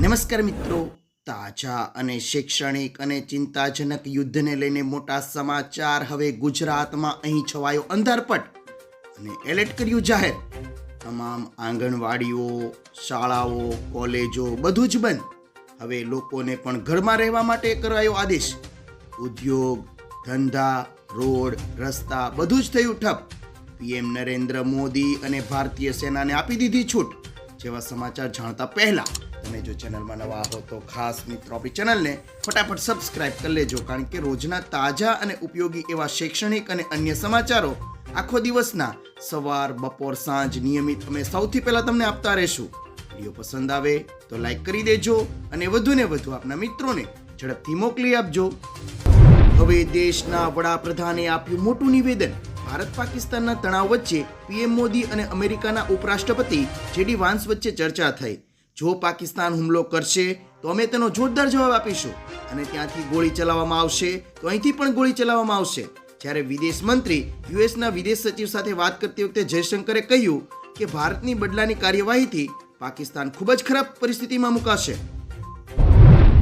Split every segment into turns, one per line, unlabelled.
નમસ્કાર મિત્રો. તાજા અને શૈક્ષણિક અને ચિંતાજનક યુદ્ધને લઈને મોટા સમાચાર હવે ગુજરાતમાં અહીં છવાયો અંધારપટ. અને એલર્ટ કર્યું જાહેર. તમામ આંગણવાડીઓ, શાળાઓ, કોલેજો બધું જ બંધ. હવે લોકોને પણ ઘરમાં રહેવા માટે કરાયો આદેશ. ઉદ્યોગ, ધંધા, રોડ, રસ્તા બધું જ થયું ઠપ. પીએમ નરેન્દ્ર મોદી અને ભારતીય સેનાને આપી દીધી છૂટ. જેવા સમાચાર જાણતા પહેલા તમે જો ચેનલમાં નવા હો તો ખાસ મિત્રો આપણી ચેનલને ફટાફટ સબસ્ક્રાઇબ કરી લેજો, કારણ કે રોજના તાજા અને ઉપયોગી એવા શૈક્ષણિક અને અન્ય સમાચારો આખો દિવસના સવાર, બપોર, સાંજ નિયમિત અમે સૌથી પહેલાં તમને આપતા રહેશું. વીડિયો પસંદ આવે તો લાઈક કરી દેજો અને વધુને વધુ આપના મિત્રોને ઝડપથી મોકલી આપજો. હવે દેશના વડાપ્રધાને આપ્યું મોટું નિવેદન. ભારત પાકિસ્તાનના તણાવ વચ્ચે પીએમ મોદી અને અમેરિકાના ઉપરાષ્ટ્રપતિ જેડી વાન્સ વચ્ચે ચર્ચા થઈ. જો પાકિસ્તાન હુમલો કરશે, તો અમે તેનો જોરદાર જવાબ આપીશું. અને ત્યાંથી ગોળી ચલાવવામાં આવશે, તો અહીંથી પણ ગોળી ચલાવવામાં આવશે. જ્યારે વિદેશ મંત્રી, યુએસના વિદેશ સચિવ સાથે વાત કરતી વખતે જયશંકરે કહ્યું કે ભારતની બદલાની કાર્યવાહીથી પાકિસ્તાન ખૂબ જ ખરાબ પરિસ્થિતિમાં મુકાશે.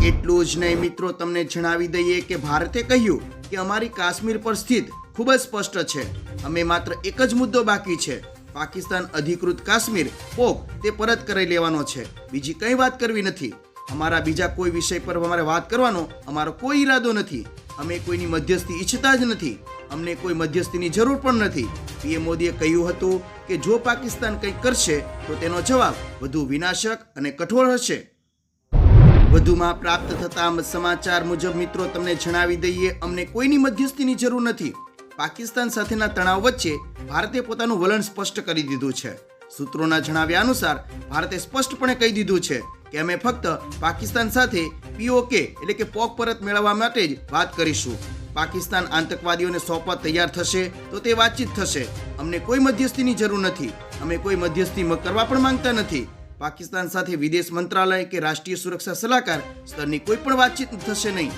એટલું જ નહીં મિત્રો, તમને જણાવી દઈએ કે ભારતે કહ્યું કે અમારી કાશ્મીર પર સ્થિત ખૂબ જ સ્પષ્ટ છે. અમે માત્ર એક જ મુદ્દો બાકી છે. પાકિસ્તાન અધિકૃત કાશ્મીર, પોક, તે પરત કરી લેવાનો છે. બીજી કંઈ વાત કરવી નથી. અમારા બીજા કોઈ વિષય પર અમારે વાત કરવાનો અમારો કોઈ ઈરાદો નથી. અમે કોઈની મધ્યસ્થી ઈચ્છતા જ નથી. અમને કોઈ મધ્યસ્થીની જરૂર પણ નથી. પીએમ મોદીએ કહ્યું હતું કે જો પાકિસ્તાન કંઈક કરશે, તો તેનો જવાબ વધુ વિનાશક અને કઠોર હશે. વધુમાં પ્રાપ્ત થતા સમાચાર મુજબ મિત્રો, તમને જણાવી દઈએ, અમને કોઈની મધ્યસ્થીની જરૂર નથી. પાકિસ્તાન સાથેના તણાવ વચ્ચે ભારતે પોતાનું વલણ સ્પષ્ટ કરી દીધું છે. સૂત્રોના જણાવ્યા અનુસાર, ભારતે સ્પષ્ટપણે કહી દીધું છે કે અમે ફક્ત પાકિસ્તાન સાથે પીઓકે એટલે કે પોક પરત મેળવવા માટે જ વાત કરીશું. પાકિસ્તાન આતંકવાદીઓને સોંપવા તૈયાર થશે તો તે વાતચીત થશે. અમને કોઈ મધ્યસ્થીની જરૂર નથી. અમે કોઈ મધ્યસ્થી કરવા પણ માંગતા નથી. પાકિસ્તાન સાથે વિદેશ મંત્રાલય કે રાષ્ટ્રીય સુરક્ષા સલાહકાર સ્તરની કોઈ પણ વાતચીત થશે નહીં.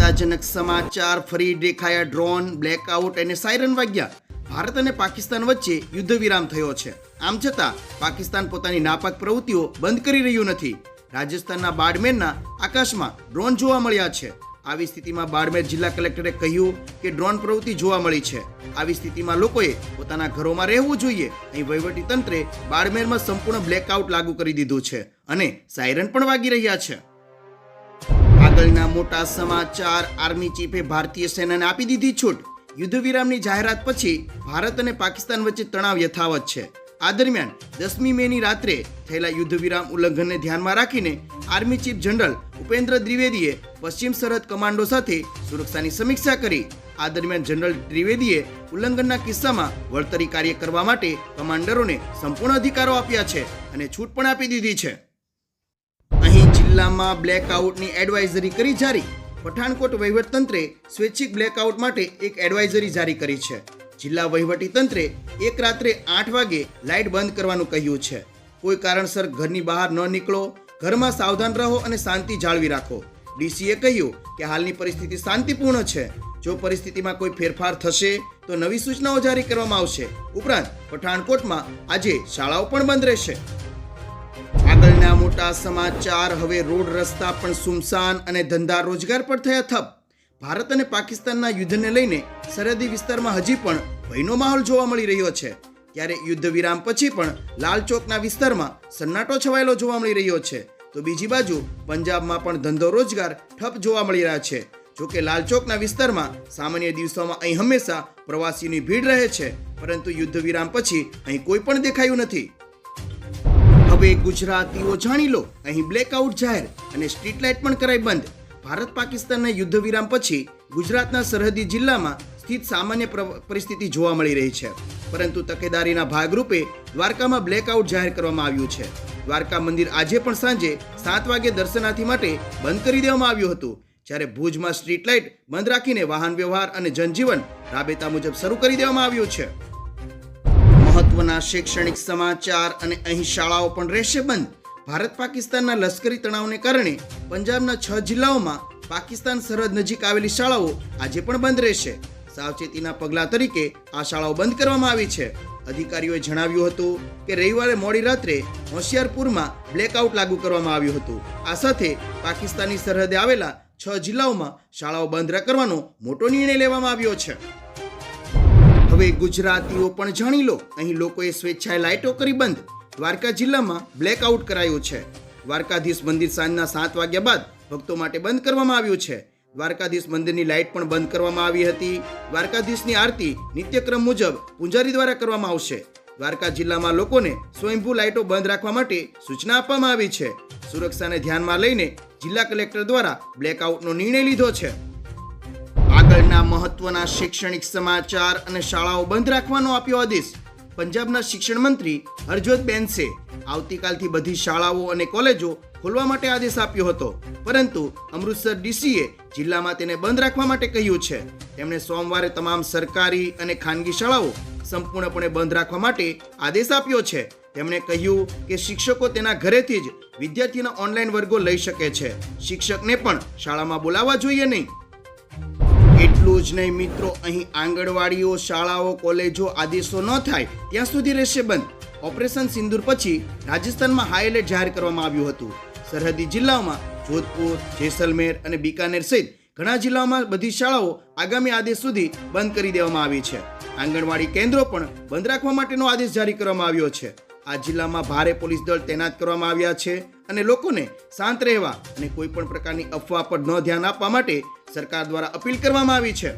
ચિંતાજનક સમાચાર, ફરી દેખાયા ડ્રોન, બ્લેકઆઉટ અને સાયરન વાગ્યા. ભારત અને પાકિસ્તાન વચ્ચે યુદ્ધ વિરામ થયો છે. આમ છતાં, પાકિસ્તાન પોતાની નાપાક પ્રવૃત્તિઓ બંધ કરી રહ્યું નથી. રાજસ્થાનના બાડમેરના આકાશમાં ડ્રોન જોવા મળ્યા છે. આવી સ્થિતિમાં બાડમેર જિલ્લા કલેક્ટરે કહ્યું કે ડ્રોન પ્રવૃત્તિ જોવા મળી છે. આવી સ્થિતિમાં લોકોએ પોતાના ઘરોમાં રહેવું જોઈએ. અહીં તંત્રે બાડમેરમાં સંપૂર્ણ બ્લેકઆઉટ લાગુ કરી દીધું છે અને સાયરન પણ વાગી રહ્યા છે. આગળના મોટા સમાચાર આર્મી ચીફે ભારતીય સેનાને આપી દીધી છૂટ. યુદ્ધ વિરામની જાહેરાત પછી ભારત અને પાકિસ્તાન વચ્ચે તણાવ યથાવત છે. આ દરમિયાન દસમી મેની રાત્રે થયેલા યુદ્ધ વિરામ ઉલ્લંઘનને ધ્યાનમાં રાખીને આર્મી ચીફ જનરલ ઉપેન્દ્ર દ્વિવેદીએ પશ્ચિમ સરહદ કમાન્ડો સાથે સુરક્ષાની સમીક્ષા કરી. આ દરમિયાન જનરલ દ્વિવેદીએ ઉલ્લંઘનના કિસ્સામાં વળતરી કાર્ય કરવા માટે કમાન્ડરોને સંપૂર્ણ અધિકારો આપ્યા છે અને છૂટ પણ આપી દીધી છે. જિલ્લામાં બ્લેકઆઉટની એડવાઇઝરી કરી જારી. પઠાણકોટ વહીવટતંત્રે સ્વૈચ્છિક બ્લેકઆઉટ માટે એક એડવાઇઝરી જારી કરી છે. જિલ્લા વહીવટી તંત્રે એક રાત્રે આઠ વાગે લાઇટ બંધ કરવાનું કહ્યું છે. કોઈ કારણસર ઘરની બહાર ન નીકળો, ઘરમાં સાવધાન રહો અને શાંતિ જાળવી રાખો. ડીસીએ કહ્યું કે હાલની પરિસ્થિતિ શાંતિપૂર્ણ છે. જો પરિસ્થિતિમાં કોઈ ફેરફાર થશે, તો નવી સૂચનાઓ જારી કરવામાં આવશે. ઉપરાંત, પઠાણકોટમાં આજે શાળાઓ પણ બંધ રહેશે. આગળના મોટા સમાચાર, હવે રોડ રસ્તા પણ સુમસાન અને ધંધા રોજગાર પર થયા થપ. ભારત અને પાકિસ્તાનના યુદ્ધને લઈને સરહદી વિસ્તારમાં હજી પણ ભયનો માહોલ જોવા મળી રહ્યો છે. ત્યારે યુદ્ધ વિરામ પછી પણ લાલ ચોકના વિસ્તારમાં સન્નાટો છવાયેલો જોવા મળી રહ્યો છે. તો બીજી બાજુ પંજાબમાં પણ ધંધો રોજગાર ઠપ જોવા મળી રહ્યા છે. જોકે લાલ ચોકના વિસ્તારમાં સામાન્ય દિવસોમાં અહીં હંમેશા પ્રવાસીઓની ભીડ રહે છે. પરંતુ યુદ્ધ વિરામ પછી અહીં કોઈ પણ દેખાયું નથી. હવે ગુજરાતીઓ જાણી લો. અહીં બ્લેકઆઉટ જાહેર અને સ્ટ્રીટ લાઇટ પણ કરાઈ બંધ. ભારત પાકિસ્તાનના યુદ્ધ વિરામ પછી ગુજરાતના સરહદી જિલ્લામાં સ્થિત સામાન્ય પરિસ્થિતિ જોવા મળી રહી છે. પરંતુ તકેદારીના ભાગરૂપે દ્વારકામાં બ્લેકઆઉટ જાહેર કરવામાં આવ્યું છે. દ્વારકા મંદિર આજે પણ સાંજે સાત વાગે દર્શનાર્થી માટે બંધ કરી દેવામાં આવ્યું હતું. જ્યારે ભુજમાં સ્ટ્રીટ લાઇટ બંધ રાખીને વાહન વ્યવહાર અને જનજીવન રાબેતા મુજબ શરૂ કરી દેવામાં આવ્યું છે. મહત્વના શૈક્ષણિક સમાચાર અને અહીં શાળાઓ પણ રહેશે બંધ. ભારત પાકિસ્તાનના લશ્કરી તણાવને કારણે પંજાબના છ જિલ્લાઓમાં પાકિસ્તાન સરહદ નજીક આવેલી શાળાઓ આજે પણ બંધ રહેશે. સાવચેતીના પગલાં તરીકે આ શાળાઓ બંધ કરવામાં આવી છે. અધિકારીઓએ જણાવ્યું હતું કે રવિવારે મોડી રાત્રે હોશિયારપુરમાં બ્લેકઆઉટ લાગુ કરવામાં આવ્યું હતું. આ સાથે પાકિસ્તાની સરહદે આવેલા છ જિલ્લાઓમાં શાળાઓ બંધ કરવાનો મોટો નિર્ણય લેવામાં આવ્યો છે. હવે ગુજરાતીઓ પણ જાણી લો. અહીં લોકોએ સ્વેચ્છાએ લાઇટો કરી બંધ. દ્વારકા જિલ્લામાં બ્લેકઆઉટ કરાયું છે. દ્વારકાધીશ મંદિર સાંજના સાત વાગ્યા બાદ ભક્તો માટે બંધ કરવામાં આવ્યું છે. દ્વારકાધીશ મંદિરની લાઇટ પણ બંધ કરવામાં આવી હતી. દ્વારકાધીશની આરતી નિત્યક્રમ મુજબ પૂજારી દ્વારા કરવામાં આવશે. દ્વારકા જિલ્લામાં લોકોને સ્વયંભૂ લાઇટો બંધ રાખવા માટે સૂચના આપવામાં આવી છે. સુરક્ષાને ધ્યાનમાં લઈને જિલ્લા કલેક્ટર દ્વારા બ્લેકઆઉટનો નિર્ણય લીધો છે. આગળના મહત્વના શૈક્ષણિક સમાચાર અને શાળાઓ બંધ રાખવાનો આપ્યો આદેશ. પંજાબના શિક્ષણ મંત્રી હરજોત બેન્સે આવતીકાલથી બધી શાળાઓ અને કોલેજો ખોલવા માટે આદેશ આપ્યો હતો. પરંતુ અમૃતસર ડીસીએ જિલ્લામાં તેને બંધ રાખવા માટે કહ્યું છે. તેમણે સોમવારે તમામ સરકારી અને ખાનગી શાળાઓ સંપૂર્ણપણે બંધ રાખવા માટે આદેશ આપ્યો છે. તેમણે કહ્યું કે શિક્ષકો તેના ઘરેથી જ વિદ્યાર્થીના ઓનલાઈન વર્ગો લઈ શકે છે. શિક્ષકને પણ શાળામાં બોલાવવા જોઈએ નહીં. એટલું જ નહીં મિત્રો, અહીં આંગણવાડીઓ, શાળાઓ, કોલેજો આદેશો ન થાય, ત્યાં સુધી રહેશે બંધ. ઓપરેશન સિંદૂર પછી રાજસ્થાનમાં હાઈ એલર્ટ જાહેર કરવામાં આવ્યું હતું. સરહદી જિલ્લાઓમાં જોધપુર, જેસલમેર અને બિકાનેર સહિત ઘણા જિલ્લાઓમાં બધી શાળાઓ આગામી આદેશ સુધી બંધ કરી દેવામાં આવી છે. આંગણવાડી કેન્દ્રો પણ બંધ રાખવા માટેનો આદેશ જારી કરવામાં આવ્યો છે. આ જિલ્લામાં ભારે પોલીસ દળ તૈનાત કરવામાં આવ્યા છે. અને લોકોને શાંત રહેવા અને કોઈ પણ પ્રકારની અફવા પર ન ધ્યાન આપવા માટે સરકાર દ્વારા અપીલ કરવામાં આવી છે.